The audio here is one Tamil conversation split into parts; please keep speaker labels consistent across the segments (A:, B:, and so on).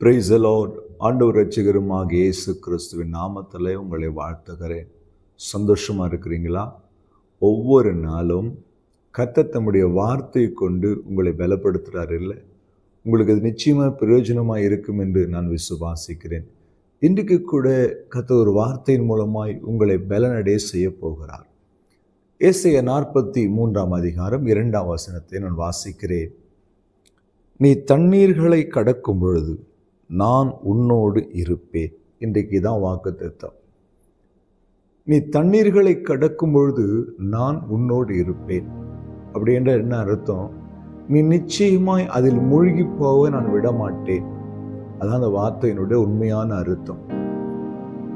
A: பிரைஸ் லார்ட் ஆண்டவர் ரட்சகருமாக இயேசு கிறிஸ்துவின் நாமத்தில் உங்களை வாழ்த்துகிறேன். சந்தோஷமாக இருக்கிறீங்களா? ஒவ்வொரு நாளும் கத்த தம்முடைய வார்த்தையை கொண்டு உங்களை பலப்படுத்துகிறார் இல்லை? உங்களுக்கு அது நிச்சயமாக பிரயோஜனமாக இருக்கும் என்று நான் விசுவாசிக்கிறேன். இன்றைக்கு கூட கத்த ஒரு வார்த்தையின் மூலமாய் உங்களை பலனடைய செய்ய போகிறார். ஏசைய நாற்பத்தி மூன்றாம் அதிகாரம் இரண்டாம் வசனத்தை நான் வாசிக்கிறேன். நீ தண்ணீர்களை கடக்கும் பொழுது நான் உன்னோடு இருப்பேன். இன்றைக்கு தான் வாக்கு திட்டம் நீ தண்ணீர்களை கடக்கும் பொழுது நான் உன்னோடு இருப்பேன். அப்படின்ற என்ன அர்த்தம்? நீ நிச்சயமாய் அதில் மூழ்கி போக நான் விடமாட்டேன். அதான் அந்த வார்த்தையினுடைய உண்மையான அர்த்தம்.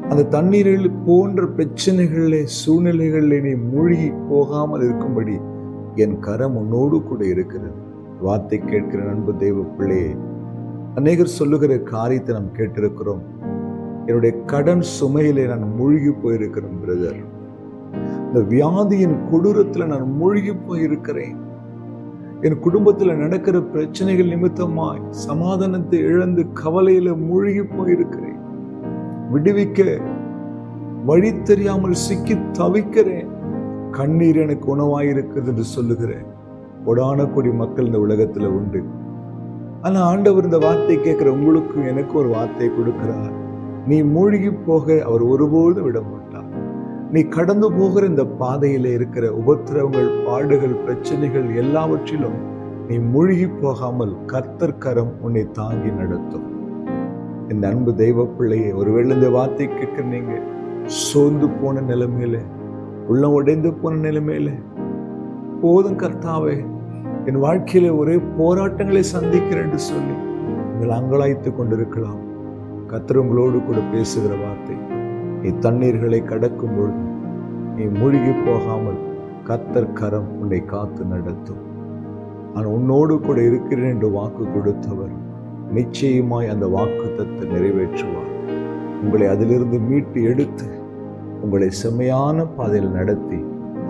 A: அந்த தண்ணீரில் போன்ற பிரச்சனைகளில் சூழ்நிலைகளில் நீ மூழ்கி போகாமல் இருக்கும்படி என் கரம் உன்னோடு கூட இருக்கிறது. வார்த்தை கேட்கிற நண்பு தெய்வ பிள்ளையே அநேகர் சொல்லுகிற காரியத்தை நாம் கேட்டிருக்கிறோம். என்னுடைய கடன் சுமையிலே நான் மூழ்கி போயிருக்கிறேன் பிரதர் இந்த வியாதியின் கொடூரத்தில் நான் மூழ்கி போயிருக்கிறேன். என் குடும்பத்தில் நடக்கிற பிரச்சனைகள் நிமித்தமாய் சமாதானத்தை இழந்து கவலையில மூழ்கி போயிருக்கிறேன். விடுவிக்க வழி தெரியாமல் சிக்கி தவிக்கிறேன். கண்ணீர் எனக்கு உணவாயிருக்கிறது என்று சொல்லுகிறேன். கொடான கொடி மக்கள் இந்த உலகத்தில் உண்டு. ஆனால் ஆண்டவர் இந்த வார்த்தை கேட்குற உங்களுக்கும் எனக்கும் ஒரு வார்த்தை கொடுக்கிறார். நீ மூழ்கி போக அவர் ஒருபோதும் விட மாட்டார் நீ கடந்து போகிற இந்த பாதையில் இருக்கிற உபத்திரவங்கள் பாடுகள் பிரச்சனைகள் எல்லாவற்றிலும் நீ மூழ்கி போகாமல் கர்த்தர் கரம் உன்னை தாங்கி நடத்தும். இந்த அன்பு தெய்வ பிள்ளையை ஒருவேளை இந்த வார்த்தை கேட்க நீங்க சோர்ந்து போன நிலைமையில உள்ளம் உடைந்து போன நிலைமையில போதும் கர்த்தாவே என் வாழ்க்கையில ஒரே போராட்டங்களை சந்திக்கிறேன் என்று சொல்லி நீங்கள் அங்கலாய்த்து கொண்டிருக்கலாம். கர்த்தர் உங்களோடு கூட பேசுகிற வார்த்தை நீ தண்ணீர்களை கடக்கும் பொழுது நீ மூழ்கி போகாமல் கத்தர் கரம் உன்னை காத்து நடத்தும். நான் உன்னோடு கூட இருக்கிறேன் என்று வாக்கு கொடுத்தவர் நிச்சயமாய் அந்த வாக்கு தத்தை நிறைவேற்றுவார். உங்களை அதிலிருந்து மீட்டு எடுத்து உங்களை செம்மையான பாதையில் நடத்தி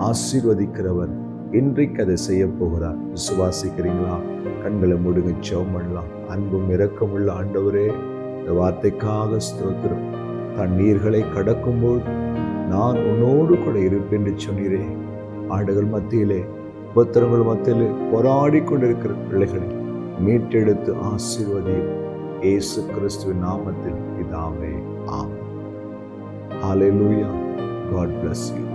A: ஆசீர்வதிக்கிறவர் இன்றைக்கு அதை செய்ய போகிறார். விசுவாசிக்கிறீங்களா? கண்களை முடுங்க ஜெபம் பண்ணலாம். அன்பும் இரக்கமுள்ள ஆண்டவரே இந்த வார்த்தைக்காக ஸ்தோத்திரம். தண்ணீர்களை கடக்கும்போது நான் உன்னோடு கூட இருப்பேன் என்று சொன்னீரே. ஆடுகள் மத்தியிலே உபத்திரங்கள் மத்தியிலே போராடி கொண்டிருக்கிற பிள்ளைகளை மீட்டெடுத்து ஆசீர்வதியும் இயேசு கிறிஸ்துவின் நாமத்தில் இதாவே ஆம் ஹalleluya god bless you.